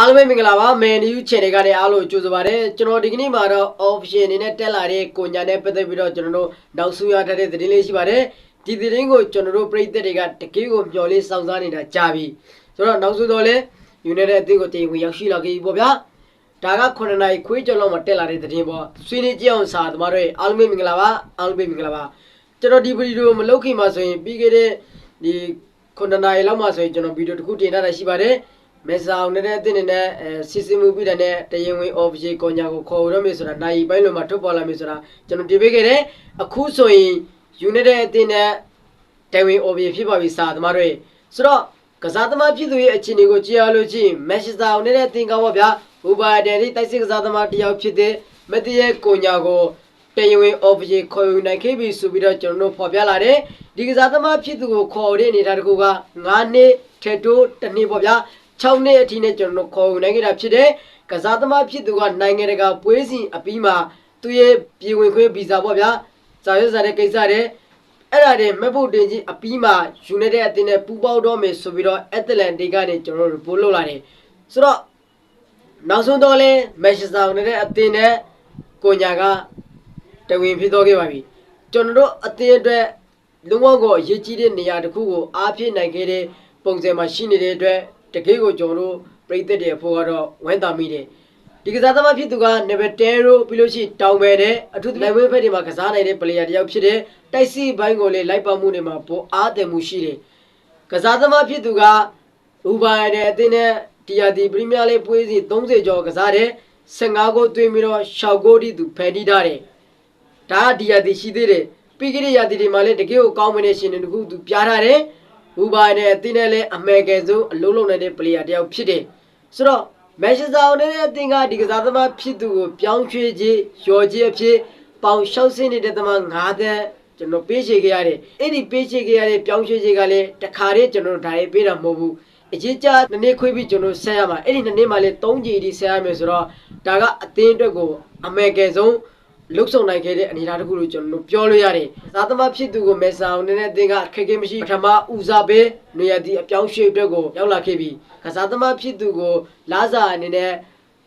အားလုံးပဲမင်္ဂလာပါမယ်နယူး channel ကနေအားလုံးကြိုဆိုပါရစေကျွန်တော်ဒီကနေ့မှာတော့ option အနေနဲ့တက်လာတဲ့ကိုညာနဲ့ပတ်သက်ပြီးတော့ကျွန်တော်တို့နောက်ဆူရထားတဲ့သတင်းလေးရှိပါတယ်ဒီသတင်းကိုကျွန်တော်တို့ပြည်သက်တွေကတကယ်ကိုမျှော်လင့်စောင့်စားနေတာကြာပြီဆိုတော့နောက်ဆူတော့လေ United အသင်းကိုတင်ဝင်ရောက်ရှိလာခဲ့ပြီပေါ့ဗျာဒါက9နိုင်ခွေးကြော်လောက်မှာတက်လာတဲ့သတင်းပေါ့ဆွေးနွေးကြည့်အောင်စာသမားတွေအားလုံးပဲမင်္ဂလာပါအားလုံးပဲမင်္ဂလာပါကျွန်တော်ဒီဗီဒီယိုမလုပ်ခင်မှာဆိုရင်ပြီးခဲ့တဲ့ဒီ9နိုင်လောက်မှာဆိုရင်ကျွန်တော်ဗီဒီယိုတစ်ခုတင်ထားတာရှိပါတယ် မေဆောင်နဲ့တဲ့အတင်းနဲ့အဲစစ်စစ်မှုပြီးတဲ့နဲ့တရင်ဝင် official ကိုညာကိုခေါ်ရမယ်ဆိုတာနိုင်ပိုင်းလုံးမှာထုတ်ပေါ်လာမယ်ဆိုတာကျွန်တော်တင်ပေးခဲ့တယ်အခုဆိုရင် unit တဲ့အတင်းနဲ့တရင်ဝင် official ဖြစ်ပါပြီစာသမားတွေဆိုတော့ကစားသမားဖြစ်သူရဲ့အခြေအနေကိုကြည့်ရလို့ချင်း Manchester United နဲ့တင်ကောင်းပါဗျာဟူဘာဒယ်ရီတိုက်စစ်ကစားသမားတစ်ယောက်ဖြစ်တဲ့မက်တီရဲ့ကိုညာကိုတရင်ဝင် official ခေါ်ယူနိုင်ခဲ့ပြီဆိုပြီးတော့ကျွန်တော်တို့ဖော်ပြလာတယ်ဒီကစားသမားဖြစ်သူကိုခေါ်တဲ့အနေထားတစ်ခုက9နှစ်ထက်တိုးတစ်နှစ်ပေါ့ဗျာ 6နှစ်အထိနဲ့ကျွန်တော်တို့ခေါ်ယူနိုင်ခဲ့တာဖြစ်တယ်။ကစားသမားဖြစ်သူကနိုင်ငံတကာပွဲစဉ်အပြီးမှာသူ့ရဲ့ပြည်ဝင်ခွင့်ဗီဇာပေါ့ဗျာ။စာရွက်စာတဲ့ကိစ္စတဲ့အဲ့ဒါတွေမက်ဖို့တင်ကြီးအပြီးမှာ United အသင်းနဲ့ပူးပေါင်းတော့မယ်ဆိုပြီးတော့ Atlanta ကနေကျွန်တော်တို့ပို့လုပ်လာတယ်။ဆိုတော့နောက်ဆုံးတော့လဲ Manchester United အသင်းနဲ့ကိုညာကတဝင်ဖြစ်တော့ခဲ့ပါပြီ။ကျွန်တော်တို့အသင်းအတွက်လုံးဝကိုအရေးကြီးတဲ့နေရာတစ်ခုကိုအားဖြည့်နိုင်ခဲ့တဲ့ပုံစံမှာရှိနေတဲ့အတွက် တကယ်ကိုကျွန်တော်တို့ပြည်သက်တွေဖို့ကတော့ဝမ်းသာမိတယ်ဒီကစားသမားဖြစ်သူကနေဗတဲရိုပြီးလို့ရှိရင်တောင်ပယ်တဲ့အထူးသဖြင့်ဝေးဖက်တွေမှာကစားနိုင်တဲ့ပလေယာတယောက်ဖြစ်တဲ့တိုက်စီဘိုင်းကိုလည်းလိုက်ပါမှုတွေမှာပေါ်အားတယ်မှုရှိတယ်ကစားသမားဖြစ်သူကဥပါရတဲ့အသင်းနဲ့တီယာတီပရီးမီးယားလိပွဲစီ30ကျော်ကစားတဲ့15ဂိုးသွင်းပြီးတော့ရှောက်ဂိုးတိသူဖန်တီးထားတယ်ဒါကဒီယာတီရှိသေးတယ်ပြီးကြတဲ့ယာတီတွေမှာလည်းတကယ်ကိုကောင်းမွန်တဲ့ရှင်တွေတခုသူပြားထားတယ် ဘူဘာနဲ့အသင်းနဲ့လည်းအမေကယ်ဆုံးအလုံးလုံးနေတဲ့ player တယောက်ဖြစ်တယ်ဆိုတော့ Manchester United အသင်းကဒီကစားသမားဖြစ်သူကိုပြောင်းရွှေ့ခြင်းရော်ခြင်းအဖြစ်ပေါင်60စင်းနေတဲ့သမား9သန်းကျွန်တော်ပေးချေခဲ့ရတယ်အဲ့ဒီပေးချေခဲ့ရတဲ့ပြောင်းရွှေ့ခြင်းကလည်းတခါတည်းကျွန်တော်ဒါရေးပေးတာမဟုတ်ဘူးအကြီးကြနှစ်နှစ်ခွေးပြီးကျွန်တော်ဆက်ရမှာအဲ့ဒီနှစ်နှစ်မှလည်း3ကြိမ်ဒီဆက်ရမယ်ဆိုတော့ဒါကအသင်းအတွက်ကိုအမေကယ်ဆုံး လုတ်ဆုံနိုင်ခဲ့တဲ့အနေအထားတစ်ခုလို့ကျွန်တော်တို့ပြောလို့ရတယ်။သာသမဖြစ်သူကိုမေဆာအောင်နဲ့အသင်းကခက်ခဲမရှိပထမဦးစားပေးနေရာဒီအပြောင်းရွှေ့အတွက်ကိုရောက်လာခဲ့ပြီးကစားသမားဖြစ်သူကိုလာစာအနေနဲ့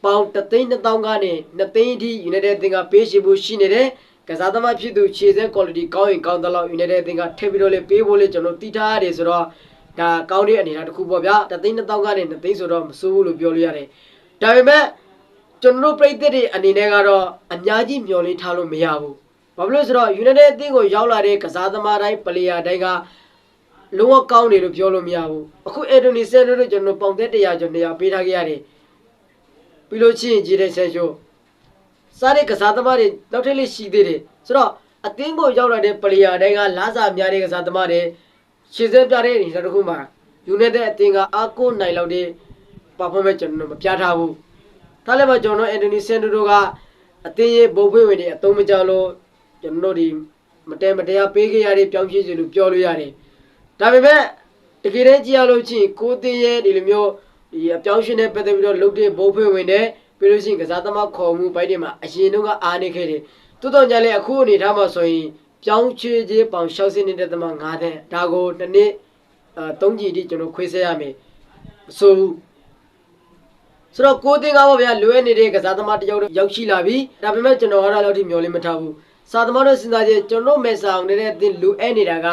ပေါင်3သိန်း2000ကနေ2သိန်းအထိ United အသင်းကပေးရှိဖို့ရှိနေတယ်။ကစားသမားဖြစ်သူခြေစဲ quality ကောင်းရင်ကောင်းသလောက် United အသင်းကထည့်ပြီးတော့လေပေးဖို့လေကျွန်တော်တီးထားရတယ်ဆိုတော့ဒါကောင်းတဲ့အနေအထားတစ်ခုပေါ့ဗျာ3သိန်း2000ကနေ2သိန်းဆိုတော့မစိုးဘူးလို့ပြောလို့ရတယ်။ဒါပေမဲ့ ကျွန်တော်တို့ပြည်သက်တွေအနေနဲ့ကတော့အများကြီးမျှော်လင့်ထားလို့မရဘူး။ဘာဖြစ်လို့လဲဆိုတော့ United အသင်းကိုရောက်လာတဲ့ကစားသမားတိုင်း player တိုင်းကလုံးဝကောင်းတယ်လို့ပြောလို့မရဘူး။အခု Anthony Sandro တို့ကျွန်တော်ပေါင်သက်100ကျော်100ပေးထားခဲ့ရတယ်။ပြီးလို့ချင်းဂျီတဲ့ဆန်ရှိုစားတဲ့ကစားသမားတွေနောက်ထပ်လေးရှိသေးတယ်။ဆိုတော့အသင်းကိုရောက်လာတဲ့ player တိုင်းကလာစာများတဲ့ကစားသမားတွေရှင်းစဲပြတဲ့အနေနဲ့တခုမှ United အသင်းကအားကိုးနိုင်လောက်တဲ့ performance ကျွန်တော်မပြထားဘူး။ ဒါလည်းမကျွန်တော်အန်တိုနီဆန်တိုတို့ကအသင်းရဲ့ဘုံဖွင့်ဝင်တွေအသုံးမကျလို့ကျွန်တော်တို့ဒီမတဲမတရားပေးခဲ့ရတဲ့ပြောင်းပြည့်စီလို့ပြောလို့ရတယ်။ဒါပေမဲ့တကယ်တည်းကြည့်ရလို့ချင်းကိုအသင်းရဲ့ဒီလိုမျိုးဒီအပြောင်းရှင်နဲ့ပတ်သက်ပြီးတော့လုပ်တဲ့ဘုံဖွင့်ဝင်တဲ့ပြီးလို့ရှိရင်ကစားသမားခေါ်မှုပိုင်းတွေမှာအရင်တော့ကအားနေခဲ့တယ်။တိုးတော့ကြလည်းအခုအနေထားမှာဆိုရင်ပြောင်းချွေခြင်းပေါင်ရှောက်စင်းနေတဲ့သမား9တန်းဒါကိုတစ်နေ့အဲ3ကြိမ်တိကျွန်တော်ခွေးဆက်ရမယ်။မဆိုဘူး ဆိုတော့ကိုတင်ကားပေါ့ဗျာလွဲနေတဲ့ကစားသမားတစ်ယောက်တော့ရောက်ရှိလာပြီဒါပေမဲ့ကျွန်တော်ကတော့လောက်ထိမျောလင်းမထားဘူးစာသမားတို့စဉ်းစားကြည့်ကျွန်တော်မဲ့ဆောင်နေတဲ့အတင်းလူအဲနေတာက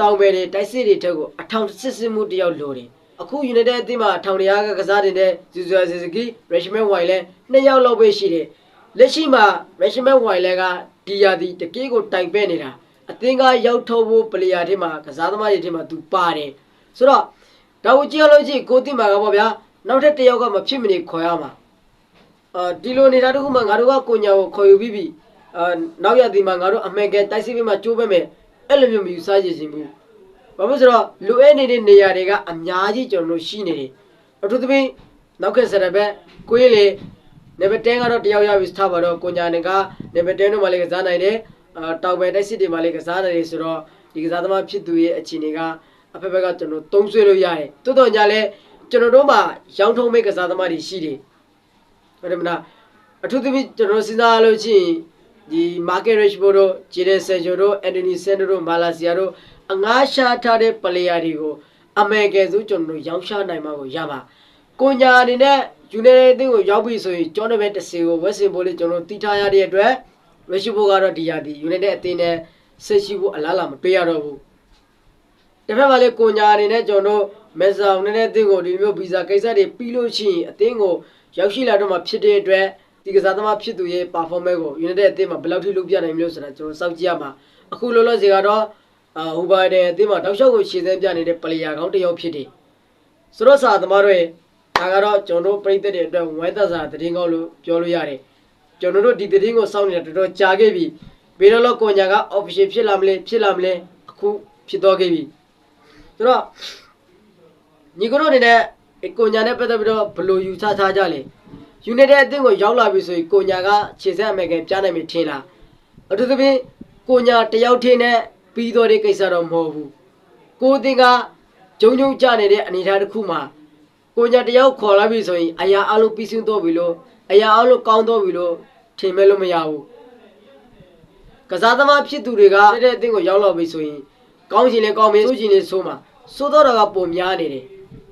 တောင်ပယ်တွေတိုက်စစ်တွေထက်ကိုအထောင်စစ်စစ်မှုတစ်ယောက်လိုတယ်အခု United အသင်းမှာအထောင်တရားကကစားနေတဲ့ဇူဇူဇီဇကီ Rashman Wile နှစ်ယောက်လောက်ပဲရှိတယ်လက်ရှိမှာ Rashman Wile ကဒီယာဒီတကေးကိုတိုင်ပဲ့နေတာအသင်းကရောက်ထုတ်ဖို့ပလေယာထဲမှာကစားသမားတွေထဲမှာသူပါတယ်ဆိုတော့ဒါကိုကြည့်ရလို့ရှိရင်ကိုတင်မှာကပေါ့ဗျာ နောက်ထပ်တစ်ယောက်ကမဖြစ်မနေခေါ်ရမှာအာဒီလိုနေတာတခုမှငါတို့ကကိုညာကိုခေါ်ယူပြီးပြီအာနောက်ရသည်မှာငါတို့အမေကန်တိုက်စီပြီးမှကျိုးပဲမယ်အဲ့လိုမျိုးမယူဆရခြင်းဘူးဘာလို့ဆိုတော့လူအဲနေတဲ့နေရာတွေကအများကြီးကျွန်တော်တို့ရှိနေတယ်အထူးသဖြင့်နောက်ခက်စရဘက်ကိုရင်လေနေဗတဲကတော့တယောက်ရပြီထားပါတော့ကိုညာနေကနေဗတဲတို့မှလည်းကစားနိုင်တယ်အာတောင်ပယ်တိုက်စစ်တွေမှလည်းကစားနိုင်တယ်ဆိုတော့ဒီကစားသမားဖြစ်သူရဲ့အခြေအနေကအဖက်ဖက်ကကျွန်တော်သုံးဆွဲလို့ရတယ်တိုးတော့ညာလဲ ကျွန်တော်တို့မှရောင်းထုံးမဲ့ကစားသမားတွေရှိတယ်ဟုတ်တယ်မလားအထူးသဖြင့်ကျွန်တော်စဉ်းစားလို့ရှိရင်ဒီ market rich ဘို့တို့ Jadon Sancho တို့ Anthony Sancho တို့ Malaysia တို့အငားရှာထားတဲ့ player တွေကိုအမေကယ်ဆိုကျွန်တော်တို့ရောင်းချနိုင်မှာကိုရပါကိုညာအနေနဲ့ယူနိုက်တက်အသင်းကိုရောက်ပြီဆိုရင်ကျောင်းနယ်ပဲတစ်စီကိုဝက်စင်ဘိုးလေးကျွန်တော်တီးထားရတဲ့အတွက်ရရှိဖို့ကတော့ဒီရာဒီယူနိုက်တက်အသင်းနဲ့ဆက်ရှိဖို့အလားအလာမတွေ့ရတော့ဘူးတစ်ဖက်မှာလည်းကိုညာအနေနဲ့ကျွန်တော်တို့ မက်ဆောင်နဲ့တဲ့အသင်းကိုဒီလိုမျိုးဗီဇာကိစ္စတွေပြီးလို့ရှိရင်အသင်းကိုရောက်ရှိလာတော့မှဖြစ်တဲ့အတွက်ဒီကစားသမားဖြစ်သူရဲ့ performance ကို United အသင်းမှာဘယ်လောက်ထိလုပ်ပြနိုင်မလို့ဆိုတာကျွန်တော်စောင့်ကြည့်ရမှာအခုလောလောဆယ်ကတော့အာဟိုဘိုင်ဒန်အသင်းမှာတောက်လျှောက်ကိုရှေ့စမ်းပြနေတဲ့ player ကောင်းတစ်ယောက်ဖြစ်တယ်ဆိုတော့စာသမားတွေဒါကတော့ကျွန်တော်တို့ပြည်သက်တဲ့အတွက်ဝိုင်းသက်စာသတင်းကောင်းလို့ပြောလို့ရတယ်ကျွန်တော်တို့ဒီသတင်းကိုစောင့်နေတာတော်တော်ကြာခဲ့ပြီဘယ်တော့လို့ကိုညာက official ဖြစ်လာမလဲဖြစ်လာမလဲအခုဖြစ်တော့ခဲ့ပြီဆိုတော့ ညီကတို့အနေနဲ့ကိုညာနဲ့ပတ်သက်ပြီးတော့ဘယ်လိုယူဆထားကြလဲယူနိုက်တက်အသင်းကိုရောက်လာပြီဆိုရင်ကိုညာကခြေဆက်အမေကန်ပြနိုင်ပြီထင်လားအထူးသဖြင့်ကိုညာတယောက်ထင်းနဲ့ပြီးတော့တဲ့ကိစ္စတော့မဟုတ်ဘူးကိုအသင်းကဂျုံဂျုံကြနေတဲ့အနေအထားတစ်ခုမှာကိုညာတယောက်ခေါ်လာပြီဆိုရင်အရာအလုံးပြီးစင်းတော့ပြီလို့အရာအလုံးကောင်းတော့ပြီလို့ထင်မဲ့လို့မရဘူးကစားသမားဖြစ်သူတွေကတဲ့အသင်းကိုရောက်လာပြီဆိုရင်ကောင်းချင်လဲကောင်းမယ်ဆိုးချင်လဲဆိုးမှာစိုးတော့တာကပုံများနေတယ်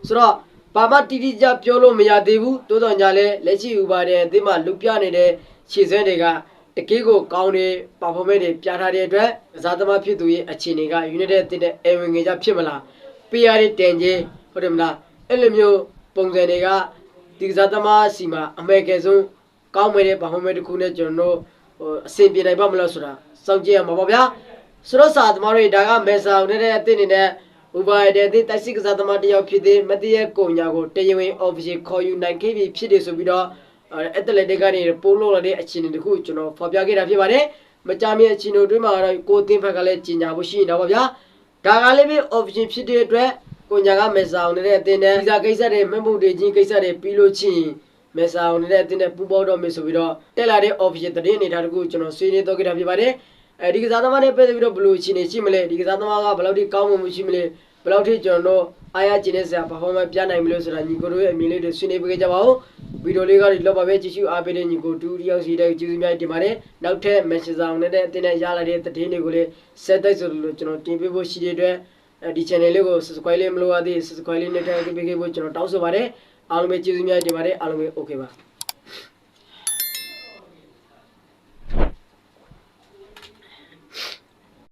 ဆိုတော့ဘာမှတိတိကျကျပြောလို့မရသေးဘူးတိုးတော်ညာလဲလက်ရှိဥပါတဲ့အသင်းမှာလုပြနေတဲ့ခြေစွမ်းတွေကတကယ်ကိုကောင်းတဲ့ performance တွေပြထားတဲ့အတွက်ကစားသမားဖြစ်သူရဲ့အခြေအနေက United အသင်းနဲ့အဝင်ငယ်ကြဖြစ်မလား PR တွေတန်ကြီးဟုတ်တယ်မလားအဲ့လိုမျိုးပုံစံတွေကဒီကစားသမားစီမှာအမေကယ်ဆုံးကောင်းမဲ့တဲ့ performance တစ်ခုနဲ့ကျွန်တော်တို့ဟိုအဆင်ပြေနိုင်ပါမလားဆိုတာစောင့်ကြည့်ရမှာပါဗျာဆိုတော့စာသမားတွေဒါကမဲဆာဦးနေတဲ့အသင်းနေနဲ့ ဥပါရတဲ့တိုက်စစ်ကစားသမားတစ်ယောက်ဖြစ်တဲ့မတိရဲ့ကိုညာကိုတရားဝင် official ခေါ်ယူနိုင်ခဲ့ပြီဖြစ်တယ်ဆိုပြီးတော့အက်တလက်တစ်ကနေပို့လို့လာတဲ့အခြေအနေတခုကျွန်တော်ဖော်ပြခဲ့တာဖြစ်ပါတယ်။မကြမီအခြေအနေတွေမှာတော့ကိုအသင်းဘက်ကလည်းကြီးညာဖို့ရှိနေတာပါဗျာ။ဒါကလည်းပဲ official ဖြစ်တဲ့အတွက်ကိုညာကမေဆောင်နေတဲ့အသင်းနဲ့ဗီဇာကိစ္စတွေမှတ်မှုတွေချင်းကိစ္စတွေပြီးလို့ချင်းမေဆောင်နေတဲ့အသင်းနဲ့ပူးပေါင်းတော့မယ်ဆိုပြီးတော့တက်လာတဲ့ official သတင်းအနေထားတခုကျွန်တော်ဆွေးနွေးတော့ခဲ့တာဖြစ်ပါတယ်။ အဲဒီကစားသမားနဲ့ပတ်သက်ပြီးတော့ဘယ်လိုအခြေအနေရှိမလဲဒီကစားသမားကဘယ်လောက်ထိကောင်းမှုရှိမလဲဘယ်လောက်ထိကျွန်တော်တို့အားရကျင်နေစရာ performance ပြနိုင်မလို့ဆိုတာညီကိုတို့ရဲ့အမြင်လေးတွေဆွေးနွေးပေးကြပါဦးဗီဒီယိုလေးကဒီလောက်ပါပဲကြည့်ရှုအားပေးတဲ့ညီကိုတူတယောက်စီတဲ့ကျေးဇူးများတင်ပါတယ်နောက်ထပ် message ဆောင်နဲ့တဲ့အတင်းနဲ့ရလာတဲ့သတင်းတွေကိုလည်းဆက်တိုက်ဆိုလို့ကျွန်တော်တင်ပြဖို့ရှိတဲ့အတွက်ဒီ channel လေးကို subscribe လေးမလုပ်ရသေး subscribe လေးနဲ့ထည့်ပေးခဲ့ဖို့ကျွန်တော်တောင်းဆိုပါတယ်အားလုံးပဲကျေးဇူးများတင်ပါတယ်အားလုံးပဲ okay ပါ